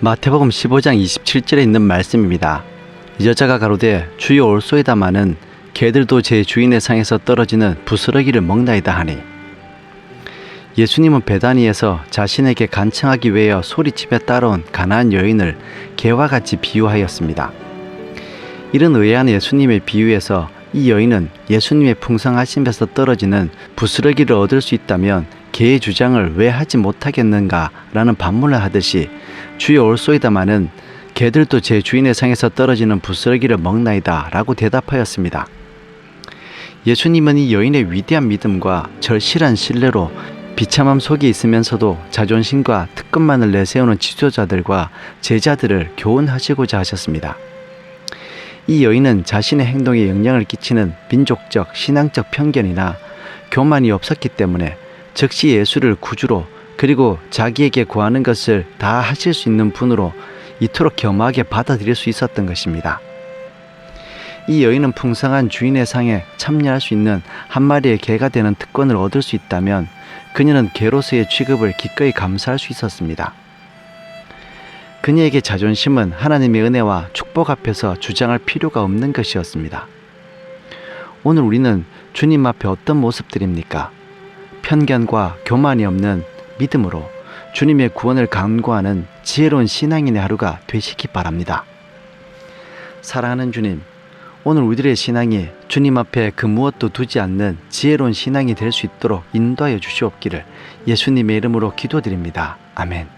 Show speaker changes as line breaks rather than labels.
마태복음 15장 27절에 있는 말씀입니다. 여자가 가로되 주여 올소이다마는 개들도 제 주인의 상에서 떨어지는 부스러기를 먹나이다 하니 예수님은 베다니에서 자신에게 간청하기 위하여 소리집에 따라온 가난한 여인을 개와 같이 비유하였습니다. 이런 의아한 예수님의 비유에서 이 여인은 예수님의 풍성하심에서 떨어지는 부스러기를 얻을 수 있다면 개의 주장을 왜 하지 못하겠는가라는 반문을 하듯이 주여 올소이다마는 개들도 제 주인의 상에서 떨어지는 부스러기를 먹나이다 라고 대답하였습니다. 예수님은 이 여인의 위대한 믿음과 절실한 신뢰로 비참함 속에 있으면서도 자존심과 특권만을 내세우는 지도자들과 제자들을 교훈하시고자 하셨습니다. 이 여인은 자신의 행동에 영향을 끼치는 민족적, 신앙적 편견이나 교만이 없었기 때문에 즉시 예수를 구주로 그리고 자기에게 구하는 것을 다 하실 수 있는 분으로 이토록 겸하게 받아들일 수 있었던 것입니다. 이 여인은 풍성한 주인의 상에 참여할 수 있는 한 마리의 개가 되는 특권을 얻을 수 있다면 그녀는 개로서의 취급을 기꺼이 감수할 수 있었습니다. 그녀에게 자존심은 하나님의 은혜와 축복 앞에서 주장할 필요가 없는 것이었습니다. 오늘 우리는 주님 앞에 어떤 모습들입니까? 편견과 교만이 없는 믿음으로 주님의 구원을 간구하는 지혜로운 신앙인의 하루가 되시기 바랍니다. 사랑하는 주님, 오늘 우리들의 신앙이 주님 앞에 그 무엇도 두지 않는 지혜로운 신앙이 될 수 있도록 인도하여 주시옵기를 예수님의 이름으로 기도드립니다. 아멘.